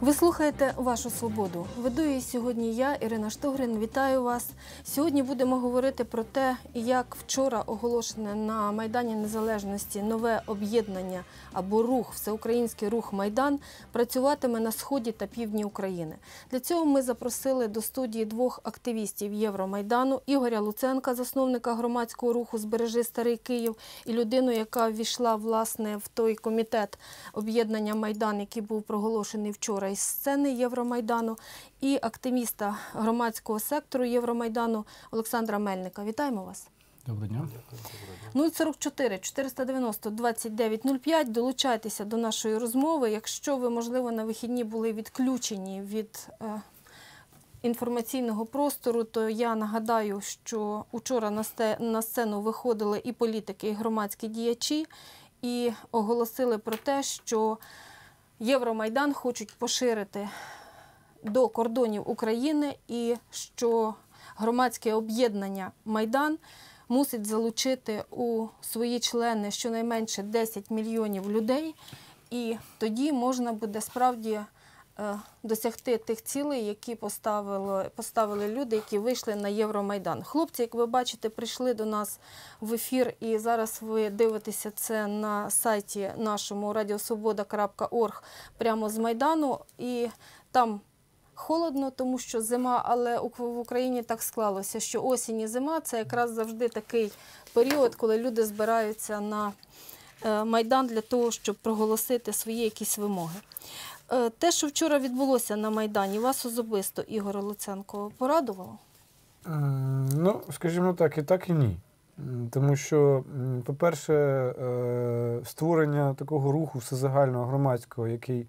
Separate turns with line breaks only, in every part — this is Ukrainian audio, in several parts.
Ви слухаєте вашу свободу. Веду її сьогодні я, Ірина Штогрин. Вітаю вас. Сьогодні будемо говорити про те, як вчора оголошене на Майдані Незалежності нове об'єднання або рух, всеукраїнський рух Майдан працюватиме на сході та півдні України. Для цього ми запросили до студії двох активістів Євромайдану Ігоря Луценка, засновника громадського руху Збережи Старий Київ, і людину, яка ввійшла власне в той комітет об'єднання Майдан, який був проголошений вчора із сцени Євромайдану, і активіста громадського сектору Євромайдану Олександра Мельника. Вітаємо вас.
Доброго дня.
044 490 2905. Долучайтеся до нашої розмови. Якщо ви, можливо, на вихідні були відключені від е, інформаційного простору, то я нагадаю, що учора на, сте, на сцену виходили і політики, і громадські діячі, і оголосили про те, що Євромайдан хочуть поширити до кордонів України, і що громадське об'єднання Майдан мусить залучити у свої члени щонайменше 10 мільйонів людей, і тоді можна буде справді досягти тих цілей, які поставили, поставили люди, які вийшли на Євромайдан. Хлопці, як ви бачите, прийшли до нас в ефір, і зараз ви дивитеся це на сайті нашому radiosvoboda.org прямо з Майдану. І там холодно, тому що зима, але в Україні так склалося, що осінь і зима це якраз завжди такий період, коли люди збираються на е, Майдан для того, щоб проголосити свої якісь вимоги. Е, Те, що вчора відбулося на Майдані, вас особисто, Ігор Луценко, порадувало?
Е, Ну, скажімо так, і так, і ні. Тому що, по-перше, е, створення такого руху всезагального громадського, який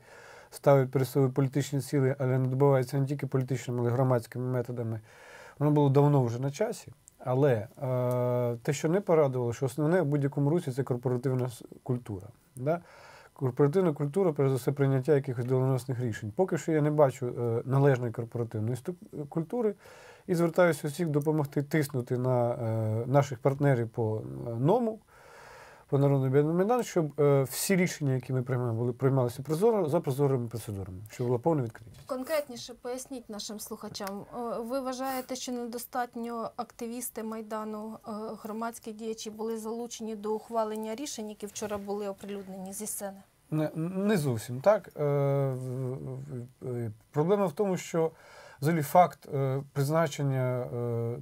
ставить перед собою політичні цілі, але не добивається не тільки політичними, але й громадськими методами, воно було давно вже на часі. Але те, що не порадувало, що основне в будь-якому русі це корпоративна культура. Да? Корпоративна культура, перш за все, прийняття якихось доленосних рішень. Поки що я не бачу е, належної корпоративної сту- культури і звертаюся усіх допомогти тиснути на е, наших партнерів по е, НОМу, по Народному об'єднанню Майдан, щоб е, всі рішення, які ми приймаємо, були приймалися прозоро за прозорими процедурами, щоб була повна відкритість.
Конкретніше поясніть нашим слухачам. Е, Ви вважаєте, що недостатньо активісти Майдану, е, громадські діячі були залучені до ухвалення рішень, які вчора були оприлюднені зі сцени?
Не, не зовсім так. Е, е, Проблема в тому, що взагалі факт е, призначення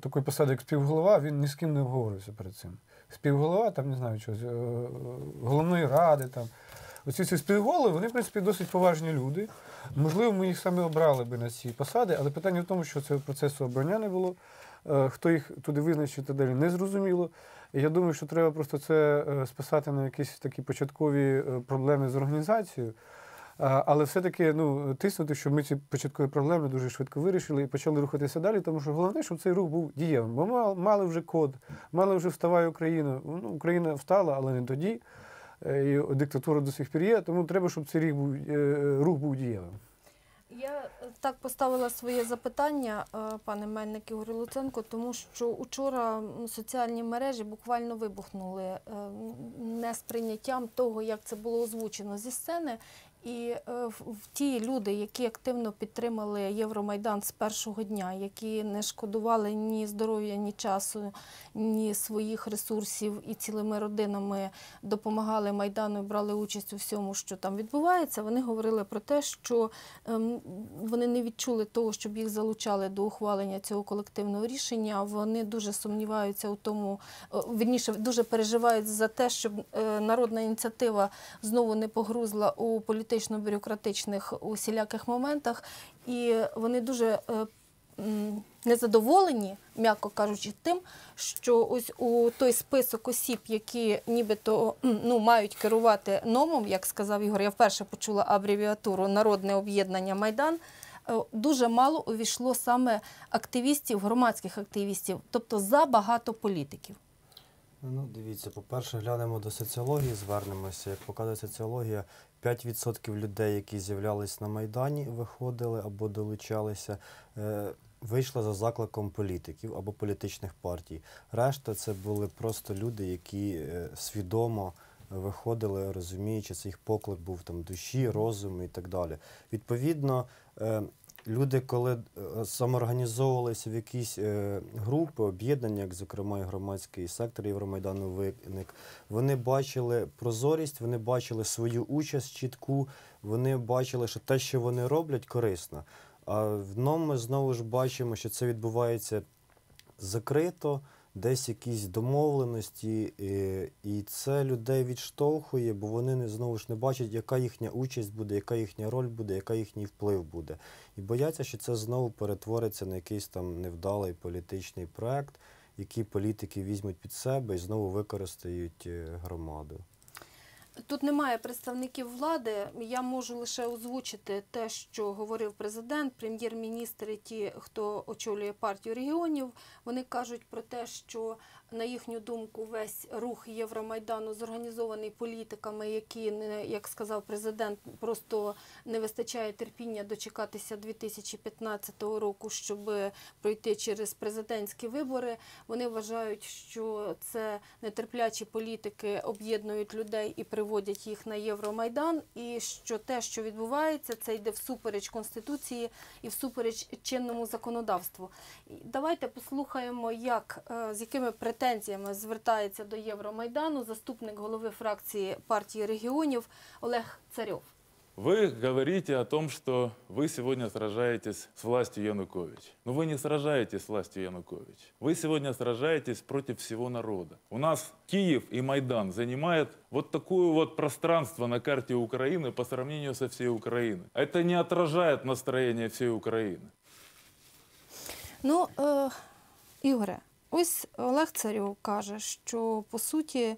такої посади, як співголова, він ні з ким не обговорювався перед цим. Співголова, там не знаю чогось, е, головної ради. Там. Оці ці співголови, вони, в принципі, досить поважні люди. Можливо, ми їх саме обрали би на ці посади, але питання в тому, що цього процесу обрання не було. Е, Хто їх туди визначив і далі, не зрозуміло. Я думаю, що треба просто це е, списати на якісь такі початкові проблеми з організацією. Але все-таки ну, тиснути, щоб ми ці початкові проблеми дуже швидко вирішили і почали рухатися далі, тому що головне, щоб цей рух був дієвим. Бо ми мали вже код, мали вже вставай Україна. Ну, Україна встала, але не тоді. Е, І диктатура до сих пір є, тому треба, щоб цей рух був, е, рух був дієвим.
Я так поставила своє запитання, е, пане Мельник Ігор Луценко, тому що учора соціальні мережі буквально вибухнули несприйняттям того, як це було озвучено зі сцени. І е, в- ті люди, які активно підтримали Євромайдан з першого дня, які не шкодували ні здоров'я, ні часу, ні своїх ресурсів і цілими родинами допомагали Майдану і брали участь у всьому, що там відбувається, вони говорили про те, що ем, вони не відчули того, щоб їх залучали до ухвалення цього колективного рішення. Вони дуже сумніваються у тому, вірніше, дуже переживають за те, щоб е, народна ініціатива знову не погрузла у політично-бюрократичних усіляких моментах, і вони дуже. е, Незадоволені, м'яко кажучи, тим, що ось у той список осіб, які нібито ну, мають керувати номом, як сказав Ігор, я вперше почула абревіатуру Народне об'єднання Майдан. е, Дуже мало увійшло саме активістів, громадських активістів, тобто забагато політиків.
Ну, дивіться, по-перше, глянемо до соціології, звернемося. Як показує соціологія, 5% людей, які з'являлись на Майдані, виходили або долучалися, е, вийшла за закликом політиків або політичних партій. Решта це були просто люди, які е, свідомо виходили, розуміючи, це їх поклик був там душі, розуму і так далі. Відповідно, е, люди, коли е, самоорганізовувалися в якісь е, групи, об'єднання, як зокрема і громадський сектор Євромайдану виник, вони бачили прозорість, вони бачили свою участь чітку, вони бачили, що те, що вони роблять, корисно. А в ном ми знову ж бачимо, що це відбувається закрито, десь якісь домовленості, і, і це людей відштовхує, бо вони не знову ж не бачать, яка їхня участь буде, яка їхня роль буде, яка їхній вплив буде. І бояться, що це знову перетвориться на якийсь там невдалий політичний проект, який політики візьмуть під себе і знову використають е, громаду.
Тут немає представників влади. Я можу лише озвучити те, що говорив президент, прем'єр-міністр і ті, хто очолює партію регіонів. Вони кажуть про те, що на їхню думку весь рух Євромайдану зорганізований політиками, які як сказав президент, просто не вистачає терпіння дочекатися 2015 року, щоб пройти через президентські вибори. Вони вважають, що це нетерплячі політики об'єднують людей і приводять їх на Євромайдан, і що те, що відбувається, це йде всупереч конституції і всупереч чинному законодавству. Давайте послухаємо, як е, з якими претензіями звертається до Євромайдану заступник голови фракції партії регіонів Олег Царьов.
Вы говорите о том, что вы сегодня сражаетесь с властью Януковича. Но вы не сражаетесь с властью Януковича. Вы сегодня сражаетесь против всего народа. У нас Киев и Майдан занимают вот такое вот пространство на карте Украины по сравнению со всей Украиной. Это не отражает настроение всей Украины.
Ну, е, Ігоре, ось Олег Царьов каже, що по суті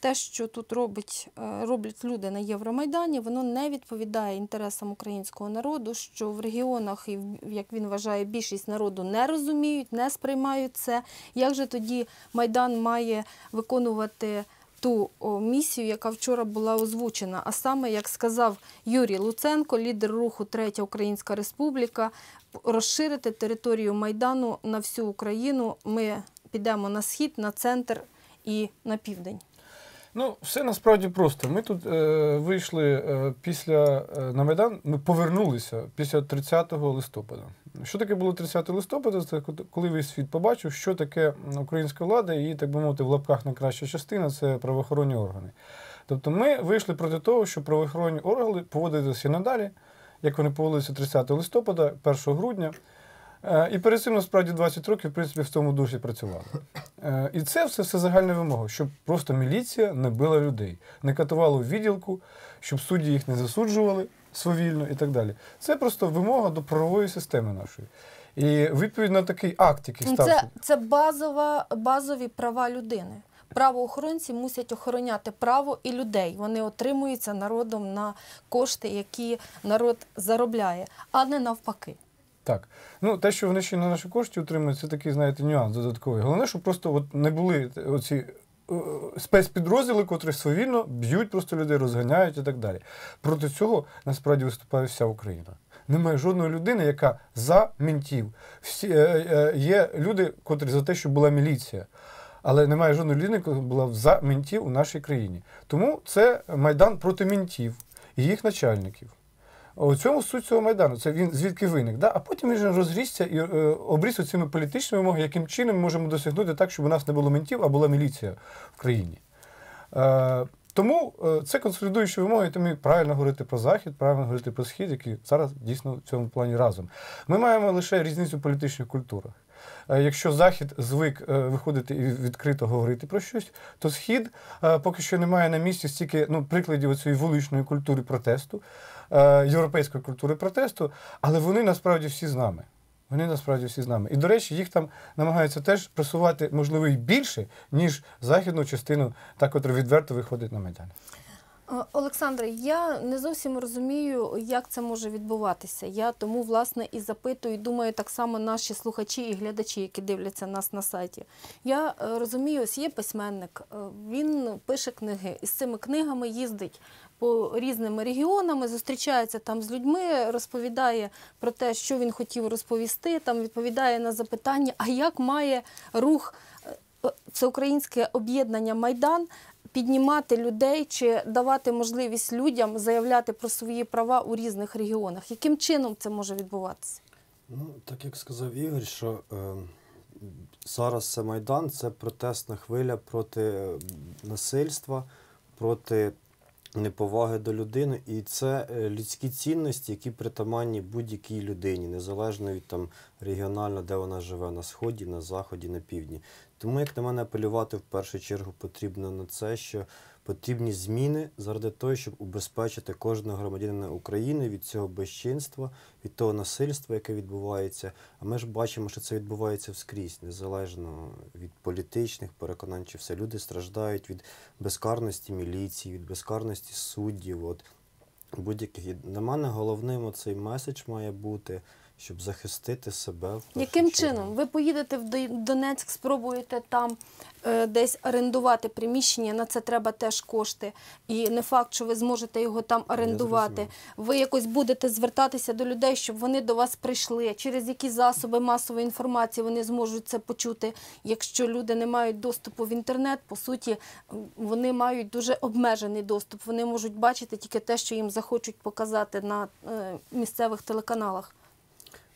те, що тут робить, е, роблять люди на Євромайдані, воно не відповідає інтересам українського народу, що в регіонах, і як він вважає, більшість народу не розуміють, не сприймають це. Як же тоді Майдан має виконувати ту місію, яка вчора була озвучена? А саме, як сказав Юрій Луценко, лідер руху Третя Українська Республіка, розширити територію Майдану на всю Україну. Ми підемо на схід, на центр і на південь.
Ну, все насправді просто. Ми тут е, вийшли е, після е, на Майдан, ми повернулися після 30 листопада. Що таке було 30 листопада? Це коли весь світ побачив, що таке українська влада і, так би мовити, в лапках найкраща частина це правоохоронні органи. Тобто ми вийшли проти того, що правоохоронні органи поводилися надалі, як вони поводилися 30 листопада, 1 грудня. Е, І перед цим насправді 20 років, в принципі, в тому дусі працювали. Е, І це все, все загальна вимога, щоб просто міліція не била людей, не катувала в відділку, щоб судді їх не засуджували свавільно і так далі. Це просто вимога до правової системи нашої. І відповідь на такий акт, який стався.
Це, це базова, базові права людини. Правоохоронці мусять охороняти право і людей. Вони отримуються народом на кошти, які народ заробляє, а не навпаки.
Так. Ну, те, що вони ще на наші кошти отримують, це такий, знаєте, нюанс додатковий. Головне, щоб просто от не були оці е, спецпідрозділи, котрі свавільно б'ють просто людей, розганяють і так далі. Проти цього насправді виступає вся Україна. Немає жодної людини, яка за мінтів. Всі, е, е, є люди, котрі за те, щоб була міліція. Але немає жодної людини, яка була за мінтів у нашій країні. Тому це майдан проти мінтів і їх начальників. У цьому суть цього майдану. Це він звідки виник. Да? А потім він розрісся і е, обріс цими політичними вимогами, яким чином ми можемо досягнути так, щоб у нас не було ментів, а була міліція в країні. Е, тому е, це консолідуючі вимоги, тому правильно говорити про Захід, правильно говорити про Схід, які зараз дійсно в цьому плані разом. Ми маємо лише різницю в політичних культурах. Якщо Захід звик виходити і відкрито говорити про щось, то Схід поки що не має на місці стільки ну, прикладів цієї вуличної культури протесту, європейської культури протесту, але вони насправді всі з нами. Вони насправді всі з нами. І, до речі, їх там намагаються теж просувати, можливо, і більше, ніж західну частину, та, котра відверто виходить на Майдан.
Е, Олександре, я не зовсім розумію, як це може відбуватися. Я тому, власне, і запитую, і думаю, так само наші слухачі і глядачі, які дивляться нас на сайті. Я е, розумію, ось є письменник, е, він пише книги, і з цими книгами їздить по різними регіонами, зустрічається там з людьми, розповідає про те, що він хотів розповісти, там відповідає на запитання, а як має рух всеукраїнське об'єднання Майдан піднімати людей чи давати можливість людям заявляти про свої права у різних регіонах? Яким чином це може відбуватися?
Ну, так як сказав Ігор, що е, зараз це Майдан, це протестна хвиля проти е, насильства, проти неповаги до людини. І це е, людські цінності, які притаманні будь-якій людині, незалежно від там регіонально, де вона живе, на сході, на заході, на півдні. Тому, як на мене, апелювати в першу чергу потрібно на це, що потрібні зміни заради того, щоб убезпечити кожного громадянина України від цього безчинства, від того насильства, яке відбувається. А ми ж бачимо, що це відбувається вскрізь, незалежно від політичних переконань, чи все. Люди страждають від безкарності міліції, від безкарності суддів. От будь-яких. На мене головним оцей меседж має бути, щоб захистити себе. В
Яким чином? Ви поїдете в Донецьк, спробуєте там е, десь орендувати приміщення, на це треба теж кошти. І не факт, що ви зможете його там орендувати. Ви якось будете звертатися до людей, щоб вони до вас прийшли. Через які засоби масової інформації вони зможуть це почути. Якщо люди не мають доступу в інтернет, по суті, вони мають дуже обмежений доступ. Вони можуть бачити тільки те, що їм захочуть показати на е, місцевих телеканалах.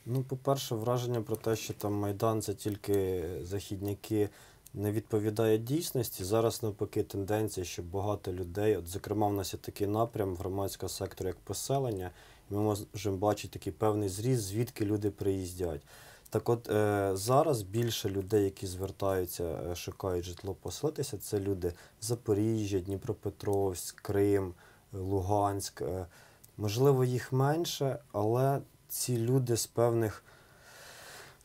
Ну, по-перше, враження про те, що там Майдан це тільки західняки, не відповідає дійсності. Зараз навпаки тенденція, що багато людей, от зокрема, в нас є такий напрям громадського сектору, як поселення, і ми можемо бачити такий певний зріз, звідки люди приїздять. Так от е, зараз більше людей, які звертаються, е, шукають житло поселитися, це люди Запоріжжя, Дніпропетровськ, Крим, Луганськ. Е, можливо, їх менше, але ці люди з певних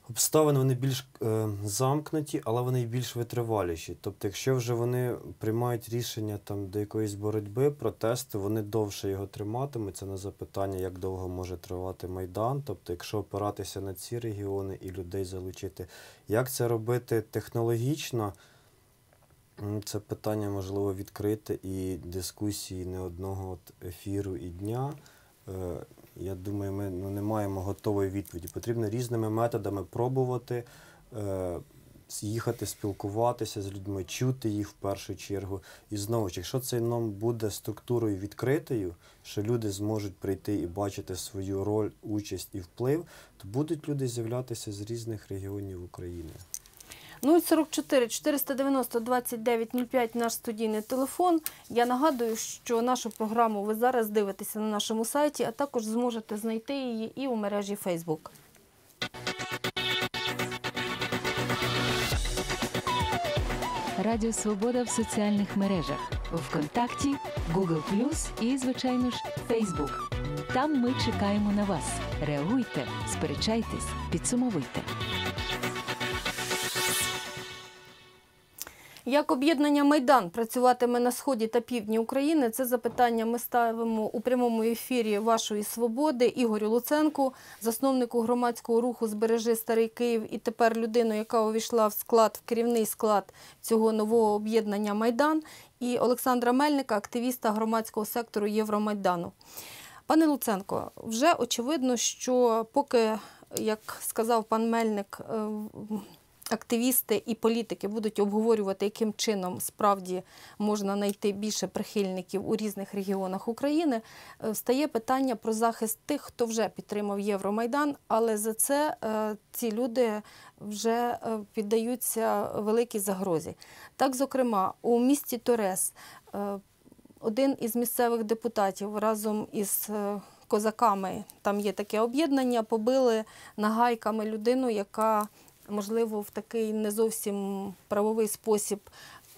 обставин вони більш е, замкнуті, але вони більш витриваліші. Тобто, якщо вже вони приймають рішення там до якоїсь боротьби, протесту, вони довше його триматимуть. Це на запитання, як довго може тривати Майдан. Тобто, якщо опиратися на ці регіони і людей залучити, як це робити технологічно? Це питання можливо відкрите і дискусії не одного ефіру і дня. Я думаю, ми ну, не маємо готової відповіді. Потрібно різними методами пробувати е, їхати, спілкуватися з людьми, чути їх в першу чергу. І знову ж, якщо цей ном буде структурою відкритою, що люди зможуть прийти і бачити свою роль, участь і вплив, то будуть люди з'являтися з різних регіонів України.
044 490 2905 наш студійний телефон. Я нагадую, що нашу програму ви зараз дивитеся на нашому сайті, а також зможете знайти її і у мережі Facebook.
Радіо Свобода в соціальних мережах ВКонтакті, Google і, звичайно ж, Facebook. Там ми чекаємо на вас. Реагуйте, сперечайтесь, підсумовуйте.
Як об'єднання Майдан працюватиме на сході та півдні України? Це запитання ми ставимо у прямому ефірі вашої свободи Ігорю Луценку, засновнику громадського руху Збережи Старий Київ і тепер людину, яка увійшла в склад, в керівний склад цього нового об'єднання Майдан, і Олександра Мельника, активіста громадського сектору Євромайдану. Пане Луценко, вже очевидно, що поки, як сказав пан Мельник, е, активісти і політики будуть обговорювати, яким чином справді можна знайти більше прихильників у різних регіонах України, е, стає питання про захист тих, хто вже підтримав Євромайдан, але за це е, ці люди вже е, піддаються великій загрозі. Так, зокрема, у місті Торес один із місцевих депутатів разом із козаками, там є таке об'єднання, побили нагайками людину, яка, можливо, в такий не зовсім правовий спосіб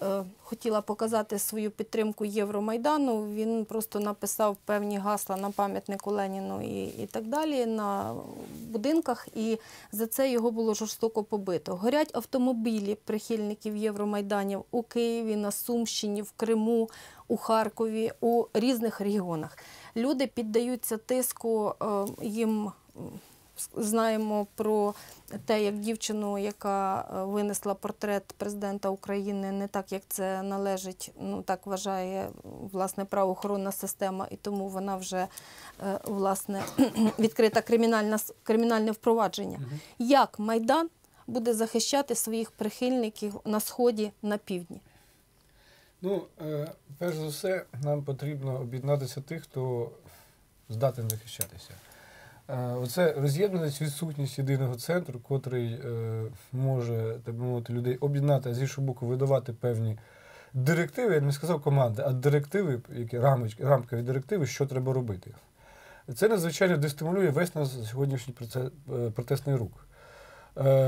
е, хотіла показати свою підтримку Євромайдану. Він просто написав певні гасла на пам'ятнику Леніну і, і так далі на будинках, і за це його було жорстоко побито. Горять автомобілі прихильників Євромайданів у Києві, на Сумщині, в Криму, у Харкові, у різних регіонах. Люди піддаються тиску, е, їм знаємо про те, як дівчину, яка е, винесла портрет президента України не так, як це належить, ну так вважає власне правоохоронна система, і тому вона вже е, власне відкрита кримінальна кримінальне впровадження. Як Майдан буде захищати своїх прихильників на сході, на півдні?
Ну, е, перш за все, нам потрібно об'єднатися тих, хто здатен захищатися. Е, Оце роз'єднаність, відсутність єдиного центру, котрий е, може, так би мовити, людей об'єднати, а з іншого боку, видавати певні директиви, я не сказав команди, а директиви, які рамочки, рамкові директиви, що треба робити. Це надзвичайно дестимулює весь наш сьогоднішній е, протестний рух.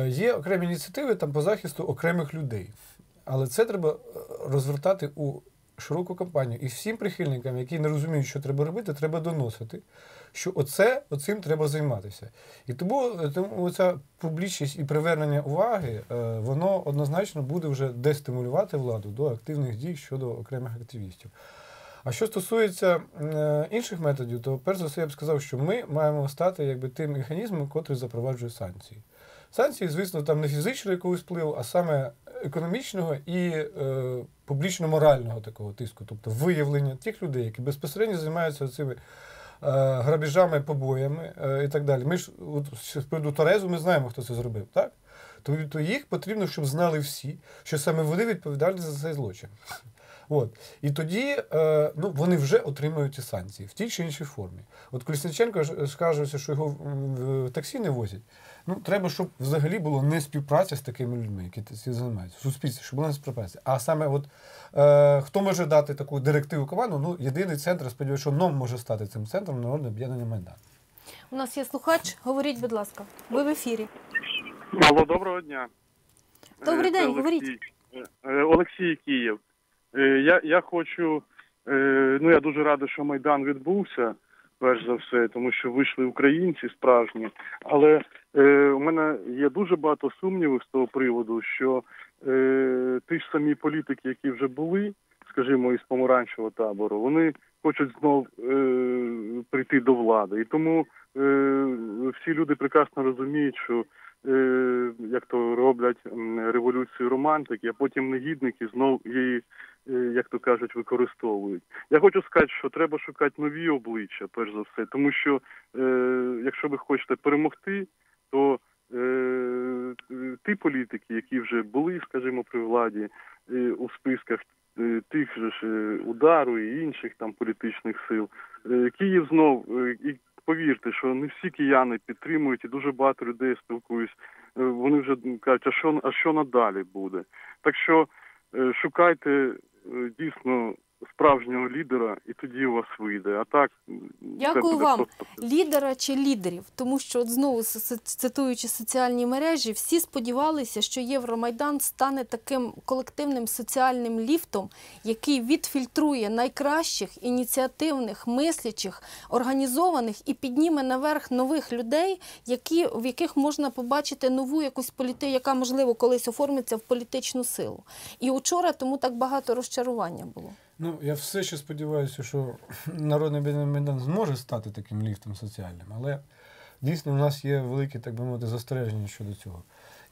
Є окремі ініціативи там по захисту окремих людей. Але це треба розвертати у широку кампанію. І всім прихильникам, які не розуміють, що треба робити, треба доносити, що оце, оцим треба займатися. І тому, е, тому ця публічність і привернення уваги, е, воно однозначно буде вже дестимулювати владу до активних дій щодо окремих активістів. А що стосується е, інших методів, то перш за все я б сказав, що ми маємо стати якби тим механізмом, котрий запроваджує санкції. Санкції, звісно, там не фізичного якогось впливу, а саме економічного і е, публічно-морального такого тиску, тобто виявлення тих людей, які безпосередньо займаються цими грабіжами, побоями е, і так далі. Ми ж з приводу Торезу ми знаємо, хто це зробив, так? То, їх потрібно, щоб знали всі, що саме вони відповідальні за цей злочин. От. І тоді е, ну, вони вже отримують ці санкції в тій чи іншій формі. От Колісниченко скажеться, що його в таксі не возять. Ну, треба, щоб взагалі було не співпраця з такими людьми, які цим займаються. В суспільстві, щоб була не співпраця. А саме, от е, хто може дати таку директиву команду? Ну, єдиний центр, сподіваюся, що НОМ може стати цим центром народне об'єднання Майдан.
У нас є слухач. Говоріть, будь ласка. Ви в ефірі.
Алло, доброго дня.
Добрий
Е,
день,
це
говоріть.
Олексій. Е, Київ. Е, Я, я хочу, е, ну я дуже радий, що Майдан відбувся, перш за все, тому що вийшли українці справжні. Але е, у мене є дуже багато сумнівів з того приводу, що е, ті ж самі політики, які вже були, скажімо, із помаранчевого табору, вони хочуть знов е, прийти до влади. І тому е, всі люди прекрасно розуміють, що як то роблять революцію романтики, а потім негідники знов її, е, як то кажуть, використовують. Я хочу сказати, що треба шукати нові обличчя, перш за все, тому що е, якщо ви хочете перемогти, то е, е, ті політики, які вже були, скажімо, при владі е, у списках е, тих же ж е, удару і інших там політичних сил, е, Київ знов е, і повірте, що не всі кияни підтримують, і дуже багато людей спілкуюсь. е, Вони вже кажуть, а що а що надалі буде? Так що е, шукайте е, дійсно справжнього лідера, і тоді у вас вийде. А так
Дякую вам.
просто
Лідера чи лідерів, тому що от знову цитуючи соціальні мережі, всі сподівалися, що Євромайдан стане таким колективним соціальним ліфтом, який відфільтрує найкращих ініціативних, мислячих, організованих і підніме наверх нових людей, які, в яких можна побачити нову якусь політи, яка можливо колись оформиться в політичну силу. І учора тому так багато розчарування було.
Ну, я все ще сподіваюся, що Народний Майдан зможе стати таким ліфтом соціальним, але дійсно в нас є великі, так би мовити, застереження щодо цього.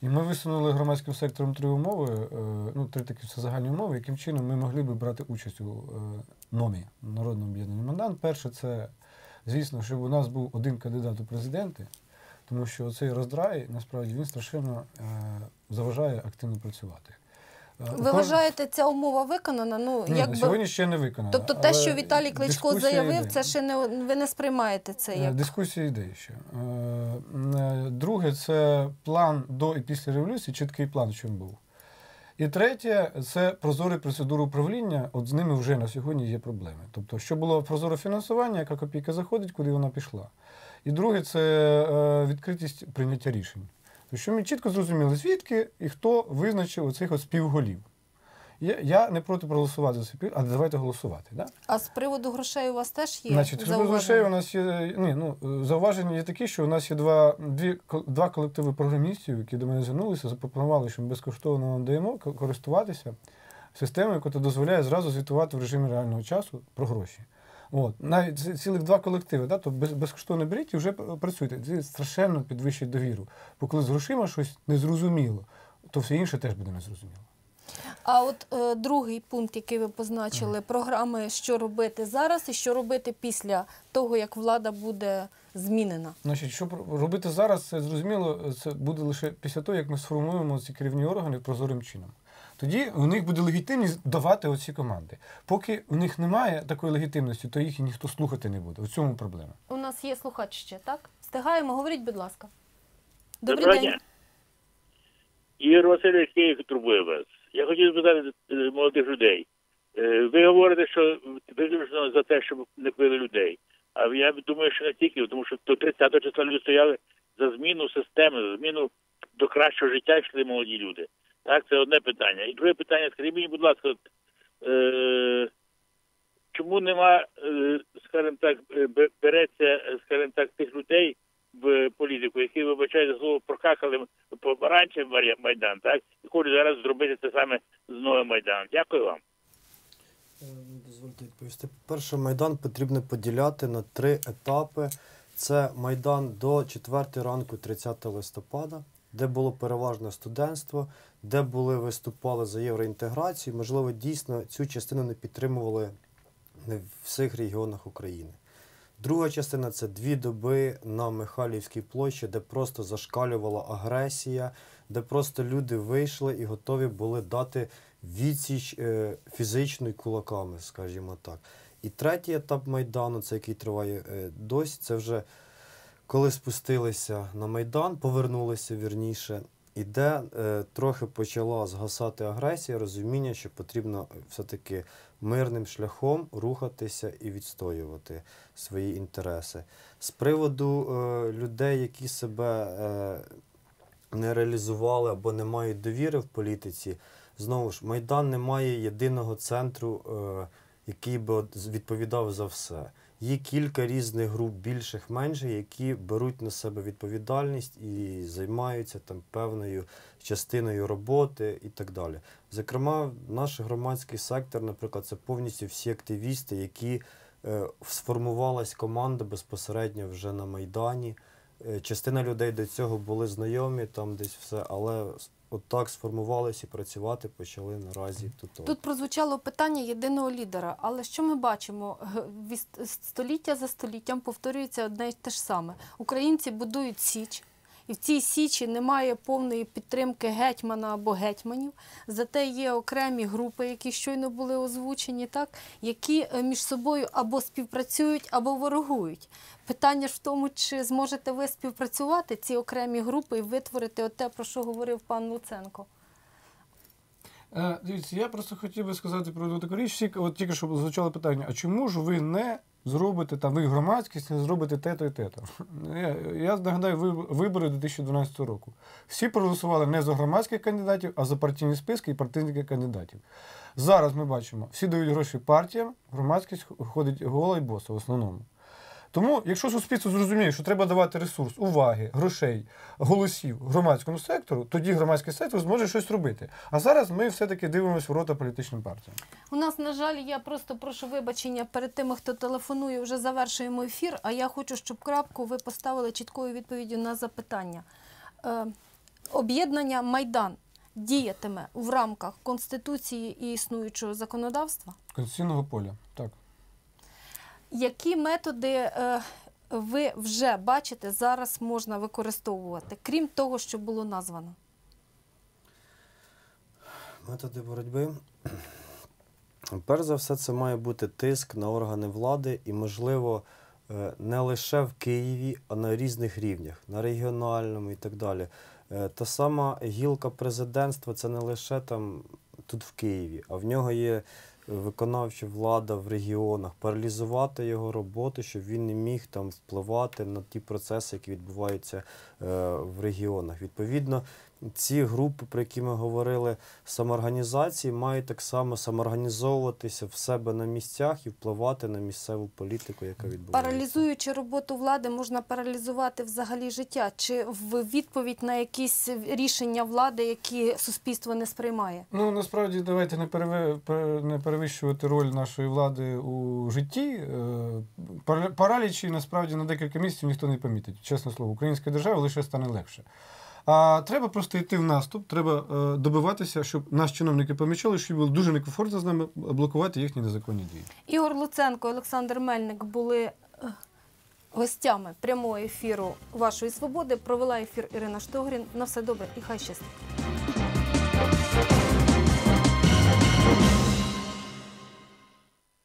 І ми висунули громадським сектором три умови, е, ну, три такі все загальні умови, яким чином ми могли би брати участь у е, НОМі, Народному об'єднанні Майдан. Перше, це, звісно, щоб у нас був один кандидат у президенти, тому що цей роздрай, насправді, він страшенно е, заважає активно працювати. Е,
Ви вважаєте, ця умова виконана? Ну,
Ні,
якби...
на сьогодні ще не виконано.
Тобто те, що Віталій Кличко заявив,
йде.
це ще не ви не сприймаєте це
Е,
як
Дискусія йде ще. Е, Друге, це план до і після революції, чіткий план, що він був. І третє, це прозорі процедури управління. От з ними вже на сьогодні є проблеми. Тобто, що було прозоре фінансування, яка копійка заходить, куди вона пішла. І друге, це відкритість прийняття рішень. Тобто, що ми чітко зрозуміли, звідки і хто визначив оцих от співголів. Я, я не проти проголосувати за спів, але давайте голосувати. Да?
а з приводу грошей у вас теж є
Значить, щодо
зауваження?
грошей у нас є ні, ну, е, зауваження є такі, що у нас є два, дві, два колективи програмістів, які до мене звернулися, запропонували, що ми безкоштовно вам даємо користуватися системою, яка дозволяє зразу звітувати в режимі реального часу про гроші. От. Навіть ці- цілих два колективи, да, то без, безкоштовно беріть і вже працюйте. Це страшенно підвищить довіру. Бо коли з грошима щось незрозуміло, то все інше теж буде незрозуміло.
А от е, другий пункт, який ви позначили, програми, що робити зараз і що робити після того, як влада буде змінена.
Значить, що робити зараз, це зрозуміло, це буде лише після того, як ми сформуємо ці керівні органи прозорим чином. Тоді у них буде легітимність давати оці команди. Поки у них немає такої легітимності, то їх і ніхто слухати не буде. У цьому проблема.
У нас є слухач ще, так? Встигаємо, говоріть, будь ласка. Добрий
Доброго
день.
дня. Ігор Васильович Київ турбує вас. Я хотів запитати молодих людей. Е, Ви говорите, що виключно за те, щоб не пили людей. А я думаю, що не тільки, тому що до 30 числа люди стояли за зміну системи, за зміну до кращого життя йшли молоді люди. Так, це одне питання. І друге питання, скажіть мені, будь ласка, е, чому нема, е, скажімо так, е, береться, скажімо так, тих людей в політику, які, вибачайте за слово, прокакали по раніше Майдан, так? І хочуть зараз зробити те саме з новим Майданом. Дякую вам.
Е, Дозвольте відповісти. Перше, Майдан потрібно поділяти на три етапи. Це Майдан до 4 ранку 30 листопада, де було переважно студентство, де були виступали за євроінтеграцію. Можливо, дійсно цю частину не підтримували в всіх регіонах України. Друга частина це дві доби на Михайлівській площі, де просто зашкалювала агресія, де просто люди вийшли і готові були дати відсіч е, фізично кулаками, скажімо так. І третій етап Майдану, це який триває е, досі, це вже коли спустилися на Майдан, повернулися вірніше, і де е, трохи почала згасати агресія, розуміння, що потрібно е, все-таки мирним шляхом рухатися і відстоювати свої інтереси. З приводу е, людей, які себе е, не реалізували або не мають довіри в політиці, знову ж, Майдан не має єдиного центру, е, який би відповідав за все. Є кілька різних груп, більших, менших, які беруть на себе відповідальність і займаються там певною частиною роботи і так далі. Зокрема, наш громадський сектор, наприклад, це повністю всі активісти, які е, сформувалась команда безпосередньо вже на Майдані. Е, Частина людей до цього були знайомі, там десь все, але отак сформувалися і працювати почали наразі тут.
Тут прозвучало питання єдиного лідера. Але що ми бачимо? Століття за століттям повторюється одне й те ж саме. Українці будують січ, і в цій січі немає повної підтримки гетьмана або гетьманів. Зате є окремі групи, які щойно були озвучені, так які е, між собою або співпрацюють, або ворогують. Питання ж в тому, чи зможете ви співпрацювати ці окремі групи і витворити те, про що говорив пан Луценко.
Е, Дивіться, я просто хотів би сказати про таку річ. От тільки що звучало питання: а чому ж ви не зробите там, ви громадськість, зробите те-то і те-то? Я, я нагадаю вибори 2012 року. Всі проголосували не за громадських кандидатів, а за партійні списки і партійних кандидатів. Зараз ми бачимо, всі дають гроші партіям, громадськість ходить гола і боса в основному. Тому, якщо суспільство зрозуміє, що треба давати ресурс, уваги, грошей, голосів громадському сектору, тоді громадський сектор зможе щось робити. А зараз ми все-таки дивимося в рота політичним партіям.
У нас, на жаль, я просто прошу вибачення перед тими, хто телефонує, вже завершуємо ефір. А я хочу, щоб крапку ви поставили чіткою відповіддю на запитання. Е, об'єднання Майдан діятиме в рамках Конституції і існуючого законодавства.
Конституційного поля. Так.
Які методи е, ви вже бачите зараз можна використовувати, крім того, що було названо?
Методи боротьби. Перш за все, це має бути тиск на органи влади і, можливо, е, не лише в Києві, а на різних рівнях, на регіональному і так далі. Е, Та сама гілка президентства це не лише там тут в Києві, а в нього є виконавча влада в регіонах, паралізувати його роботу, щоб він не міг там впливати на ті процеси, які відбуваються е, в регіонах. Відповідно, ці групи, про які ми говорили, самоорганізації, мають так само самоорганізовуватися в себе на місцях і впливати на місцеву політику, яка відбувається.
Паралізуючи роботу влади, можна паралізувати взагалі життя, чи в відповідь на якісь рішення влади, які суспільство не сприймає?
Ну насправді давайте не не перевищувати роль нашої влади у житті. Е, Паралічі насправді на декілька місяців ніхто не помітить. Чесне слово, українська держава лише стане легше. А треба просто йти в наступ, треба е, добиватися, щоб наші чиновники помічали, що було дуже некомфортно з нами блокувати їхні незаконні дії.
Ігор Луценко, Олександр Мельник були е, гостями прямого ефіру Вашої свободи. Провела ефір Ірина Штогрін. На все добре і хай щастить.